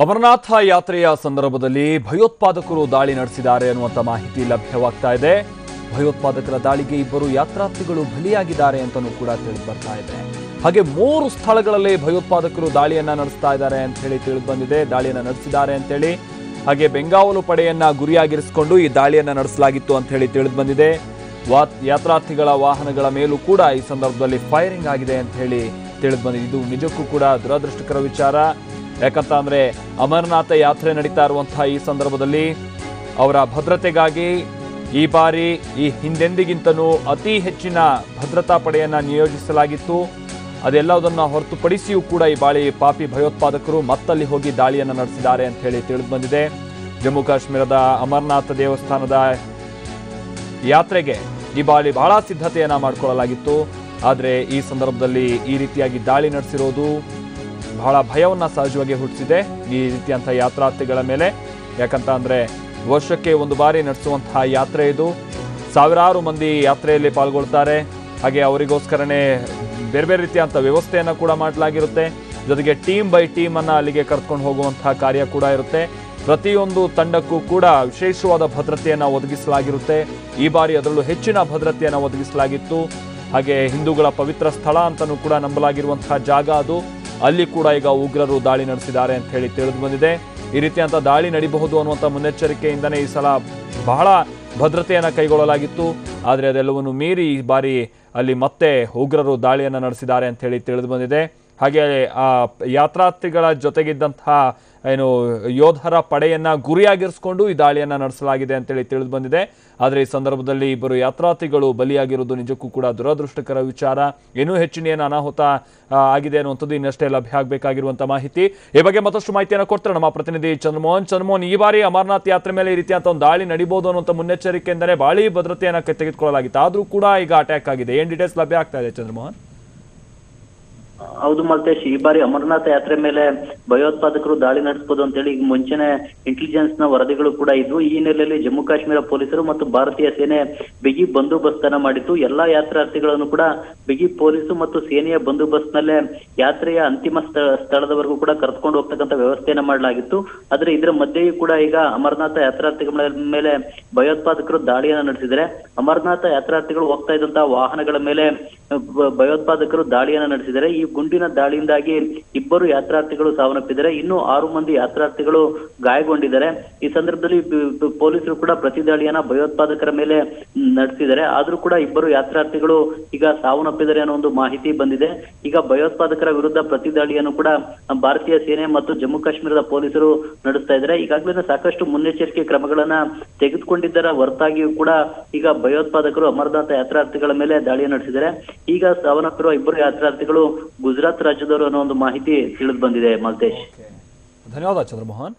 ಅಮರನಾಥ ಯಾತ್ರೆಯ ಸಂದರ್ಭದಲ್ಲಿ ಭಯೋತ್ಪಾದಕರು ದಾಳಿ ನಡೆಸಿದ್ದಾರೆ ಅನ್ನುವಂಥ ಮಾಹಿತಿ ಲಭ್ಯವಾಗ್ತಾ ಇದೆ. ಭಯೋತ್ಪಾದಕರ ದಾಳಿಗೆ ಇಬ್ಬರು ಯಾತ್ರಾರ್ಥಿಗಳು ಬಲಿಯಾಗಿದ್ದಾರೆ ಅಂತಲೂ ಕೂಡ ತಿಳಿದು ಬರ್ತಾ ಇದೆ. ಹಾಗೆ ಮೂರು ಸ್ಥಳಗಳಲ್ಲಿ ಭಯೋತ್ಪಾದಕರು ದಾಳಿಯನ್ನು ನಡೆಸ್ತಾ ಇದ್ದಾರೆ ಅಂತ ಹೇಳಿ ತಿಳಿದು ಬಂದಿದೆ. ದಾಳಿಯನ್ನು ನಡೆಸಿದ್ದಾರೆ ಅಂತೇಳಿ ಹಾಗೆ ಬೆಂಗಾವಲು ಪಡೆಯನ್ನ ಗುರಿಯಾಗಿರಿಸಿಕೊಂಡು ಈ ದಾಳಿಯನ್ನು ನಡೆಸಲಾಗಿತ್ತು ಅಂತ ಹೇಳಿ ತಿಳಿದು ಬಂದಿದೆ. ವಾ ಯಾತ್ರಾರ್ಥಿಗಳ ವಾಹನಗಳ ಮೇಲೂ ಕೂಡ ಈ ಸಂದರ್ಭದಲ್ಲಿ ಫೈರಿಂಗ್ ಆಗಿದೆ ಅಂತ ಹೇಳಿ ತಿಳಿದು ಬಂದಿದೆ. ಇದು ನಿಜಕ್ಕೂ ಕೂಡ ದುರದೃಷ್ಟಕರ ವಿಚಾರ. ಯಾಕಂತ ಅಂದ್ರೆ ಅಮರನಾಥ ಯಾತ್ರೆ ನಡೀತಾ ಇರುವಂತಹ ಈ ಸಂದರ್ಭದಲ್ಲಿ ಅವರ ಭದ್ರತೆಗಾಗಿ ಈ ಬಾರಿ ಈ ಹಿಂದೆಂದಿಗಿಂತನೂ ಅತಿ ಹೆಚ್ಚಿನ ಭದ್ರತಾ ಪಡೆಯನ್ನ ನಿಯೋಜಿಸಲಾಗಿತ್ತು. ಅದೆಲ್ಲದನ್ನ ಹೊರತುಪಡಿಸಿಯೂ ಕೂಡ ಈ ಬಾಳಿ ಪಾಪಿ ಭಯೋತ್ಪಾದಕರು ಮತ್ತಲ್ಲಿ ಹೋಗಿ ದಾಳಿಯನ್ನು ನಡೆಸಿದ್ದಾರೆ ಅಂತ ಹೇಳಿ ತಿಳಿದು ಬಂದಿದೆ. ಜಮ್ಮು ಕಾಶ್ಮೀರದ ಅಮರನಾಥ ದೇವಸ್ಥಾನದ ಯಾತ್ರೆಗೆ ಈ ಬಾಳಿ ಬಹಳ ಸಿದ್ಧತೆಯನ್ನ ಮಾಡಿಕೊಳ್ಳಲಾಗಿತ್ತು. ಆದರೆ ಈ ಸಂದರ್ಭದಲ್ಲಿ ಈ ರೀತಿಯಾಗಿ ದಾಳಿ ನಡೆಸಿರೋದು ಬಹಳ ಭಯವನ್ನು ಸಹಜವಾಗಿ ಹುಟ್ಟಿಸಿದೆ ಈ ರೀತಿಯಂಥ ಯಾತ್ರಾರ್ಥಿಗಳ ಮೇಲೆ. ಯಾಕಂತ ಅಂದರೆ ವರ್ಷಕ್ಕೆ ಒಂದು ಬಾರಿ ನಡೆಸುವಂತಹ ಯಾತ್ರೆ ಇದು. ಸಾವಿರಾರು ಮಂದಿ ಯಾತ್ರೆಯಲ್ಲಿ ಪಾಲ್ಗೊಳ್ತಾರೆ. ಹಾಗೆ ಅವರಿಗೋಸ್ಕರನೇ ಬೇರೆ ಬೇರೆ ರೀತಿಯಂಥ ವ್ಯವಸ್ಥೆಯನ್ನು ಕೂಡ ಮಾಡಲಾಗಿರುತ್ತೆ. ಜೊತೆಗೆ ಟೀಮ್ ಬೈ ಟೀಮನ್ನು ಅಲ್ಲಿಗೆ ಕರ್ಕೊಂಡು ಹೋಗುವಂತಹ ಕಾರ್ಯ ಕೂಡ ಇರುತ್ತೆ. ಪ್ರತಿಯೊಂದು ತಂಡಕ್ಕೂ ಕೂಡ ವಿಶೇಷವಾದ ಭದ್ರತೆಯನ್ನು ಒದಗಿಸಲಾಗಿರುತ್ತೆ. ಈ ಬಾರಿ ಅದರಲ್ಲೂ ಹೆಚ್ಚಿನ ಭದ್ರತೆಯನ್ನು ಒದಗಿಸಲಾಗಿತ್ತು. ಹಾಗೆ ಹಿಂದೂಗಳ ಪವಿತ್ರ ಸ್ಥಳ ಅಂತಲೂ ಕೂಡ ನಂಬಲಾಗಿರುವಂತಹ ಜಾಗ ಅದು. ಅಲ್ಲಿ ಕೂಡ ಈಗ ಉಗ್ರರು ದಾಳಿ ನಡೆಸಿದ್ದಾರೆ ಅಂತ ಹೇಳಿ ತಿಳಿದು ಬಂದಿದೆ. ಈ ರೀತಿಯಂತ ದಾಳಿ ನಡಿಬಹುದು ಅನ್ನುವಂಥ ಮುನ್ನೆಚ್ಚರಿಕೆಯಿಂದನೇ ಈ ಸಲ ಬಹಳ ಭದ್ರತೆಯನ್ನು ಕೈಗೊಳ್ಳಲಾಗಿತ್ತು. ಆದರೆ ಅದೆಲ್ಲವನ್ನು ಮೀರಿ ಈ ಬಾರಿ ಅಲ್ಲಿ ಮತ್ತೆ ಉಗ್ರರು ದಾಳಿಯನ್ನು ನಡೆಸಿದ್ದಾರೆ ಅಂತ ಹೇಳಿ ತಿಳಿದು ಬಂದಿದೆ. ಹಾಗೆ ಆ ಯಾತ್ರಾರ್ಥಿಗಳ ಜೊತೆಗಿದ್ದಂತಹ ಏನು, ಯೋಧರ ಪಡೆಯನ್ನ ಗುರಿಯಾಗಿರಿಸಿಕೊಂಡು ಈ ದಾಳಿಯನ್ನ ನಡೆಸಲಾಗಿದೆ ಅಂತೇಳಿ ತಿಳಿದು ಬಂದಿದೆ. ಆದರೆ ಈ ಸಂದರ್ಭದಲ್ಲಿ ಇಬ್ಬರು ಯಾತ್ರಾರ್ಥಿಗಳು ಬಲಿಯಾಗಿರುವುದು ನಿಜಕ್ಕೂ ಕೂಡ ದುರದೃಷ್ಟಕರ ವಿಚಾರ. ಇನ್ನೂ ಹೆಚ್ಚಿನ ಏನು ಅನಾಹುತ ಆಗಿದೆ ಅನ್ನುವಂಥದ್ದು ಇನ್ನಷ್ಟೇ ಲಭ್ಯ ಆಗಬೇಕಾಗಿರುವಂಥ ಮಾಹಿತಿ. ಈ ಬಗ್ಗೆ ಮತ್ತಷ್ಟು ಮಾಹಿತಿಯನ್ನು ಕೊಡ್ತಾರೆ ನಮ್ಮ ಪ್ರತಿನಿಧಿ ಚಂದ್ರಮೋಹನ್. ಚಂದ್ರಮೋಹನ್, ಈ ಬಾರಿ ಅಮರನಾಥ್ ಯಾತ್ರೆ ಮೇಲೆ ಈ ರೀತಿಯಂತ ಒಂದು ದಾಳಿ ನಡೀಬಹುದು ಅನ್ನುವಂಥ ಮುನ್ನೆಚ್ಚರಿಕೆಯಿಂದಲೇ ಬಾಳಿ ಭದ್ರತೆಯನ್ನು ಕ- ತೆಗೆದುಕೊಳ್ಳಲಾಗಿತ್ತು. ಆದರೂ ಕೂಡ ಈಗ ಅಟ್ಯಾಕ್ ಆಗಿದೆ. ಏನ್ ಡೀಟೇಲ್ಸ್ ಲಭ್ಯ ಆಗ್ತಾ ಇದೆ ಚಂದ್ರಮೋಹನ್? ಹೌದು ಮಲ್ತೇಶ್, ಈ ಬಾರಿ ಅಮರನಾಥ ಯಾತ್ರೆ ಮೇಲೆ ಭಯೋತ್ಪಾದಕರು ದಾಳಿ ನಡೆಸಬಹುದು ಅಂತೇಳಿ ಈಗ ಮುಂಚೆನೆ ಇಂಟೆಲಿಜೆನ್ಸ್ನ ವರದಿಗಳು ಕೂಡ ಇದ್ವು. ಈ ಹಿನ್ನೆಲೆಯಲ್ಲಿ ಜಮ್ಮು ಕಾಶ್ಮೀರ ಪೊಲೀಸರು ಮತ್ತು ಭಾರತೀಯ ಸೇನೆ ಬಿಗಿ ಬಂದೋಬಸ್ತನ್ನ ಮಾಡಿತ್ತು. ಎಲ್ಲಾ ಯಾತ್ರಾರ್ಥಿಗಳನ್ನು ಕೂಡ ಬಿಗಿ ಪೊಲೀಸು ಮತ್ತು ಸೇನೆಯ ಬಂದೋಬಸ್ತ್ನಲ್ಲೇ ಯಾತ್ರೆಯ ಅಂತಿಮ ಸ್ಥ- ಸ್ಥಳದವರೆಗೂ ಕೂಡ ಕರೆದುಕೊಂಡು ಹೋಗ್ತಕ್ಕಂಥ ವ್ಯವಸ್ಥೆಯನ್ನ ಮಾಡಲಾಗಿತ್ತು. ಆದ್ರೆ ಇದರ ಮಧ್ಯೆಯೂ ಕೂಡ ಈಗ ಅಮರನಾಥ ಯಾತ್ರಾರ್ಥಿಗಳ ಮೇಲೆ ಭಯೋತ್ಪಾದಕರು ದಾಳಿಯನ್ನ ನಡೆಸಿದರೆ, ಅಮರನಾಥ ಯಾತ್ರಾರ್ಥಿಗಳು ಹೋಗ್ತಾ ಇದ್ದಂತಹ ವಾಹನಗಳ ಮೇಲೆ ಭಯೋತ್ಪಾದಕರು ದಾಳಿಯನ್ನ ನಡೆಸಿದರೆ, ಈ ಗುಂಡಿನ ದಾಳಿಯಿಂದಾಗಿ ಇಬ್ಬರು ಯಾತ್ರಾರ್ಥಿಗಳು ಸಾವನ್ನಪ್ಪಿದ್ದಾರೆ. ಇನ್ನು ಆರು ಮಂದಿ ಯಾತ್ರಾರ್ಥಿಗಳು ಗಾಯಗೊಂಡಿದ್ದಾರೆ. ಈ ಸಂದರ್ಭದಲ್ಲಿ ಪೊಲೀಸರು ಕೂಡ ಪ್ರತಿ ದಾಳಿಯನ್ನ ಭಯೋತ್ಪಾದಕರ ಮೇಲೆ ನಡೆಸಿದ್ದಾರೆ. ಆದ್ರೂ ಕೂಡ ಇಬ್ಬರು ಯಾತ್ರಾರ್ಥಿಗಳು ಈಗ ಸಾವನ್ನಪ್ಪಿದ್ದಾರೆ ಅನ್ನೋ ಒಂದು ಮಾಹಿತಿ ಬಂದಿದೆ. ಈಗ ಭಯೋತ್ಪಾದಕರ ವಿರುದ್ಧ ಪ್ರತಿ ದಾಳಿಯನ್ನು ಕೂಡ ಭಾರತೀಯ ಸೇನೆ ಮತ್ತು ಜಮ್ಮು ಕಾಶ್ಮೀರದ ಪೊಲೀಸರು ನಡೆಸ್ತಾ ಇದ್ದಾರೆ. ಈಗಾಗಲೇ ಸಾಕಷ್ಟು ಮುನ್ನೆಚ್ಚರಿಕೆ ಕ್ರಮಗಳನ್ನ ತೆಗೆದುಕೊಂಡಿದ್ದರ ಹೊರತಾಗಿಯೂ ಕೂಡ ಈಗ ಭಯೋತ್ಪಾದಕರು ಅಮರನಾಥ ಯಾತ್ರಾರ್ಥಿಗಳ ಮೇಲೆ ದಾಳಿ ನಡೆಸಿದ್ದಾರೆ. ಈಗ ಸಾವನ್ನಪ್ಪಿರುವ ಇಬ್ಬರು ಯಾತ್ರಾರ್ಥಿಗಳು ಗುಜರಾತ್ ರಾಜ್ಯದವರು ಅನ್ನೋ ಒಂದು ಮಾಹಿತಿ ತಿಳಿದು ಬಂದಿದೆ ಮಲ್ತೇಶ್. ಧನ್ಯವಾದ ಚಂದ್ರಮೋಹನ್.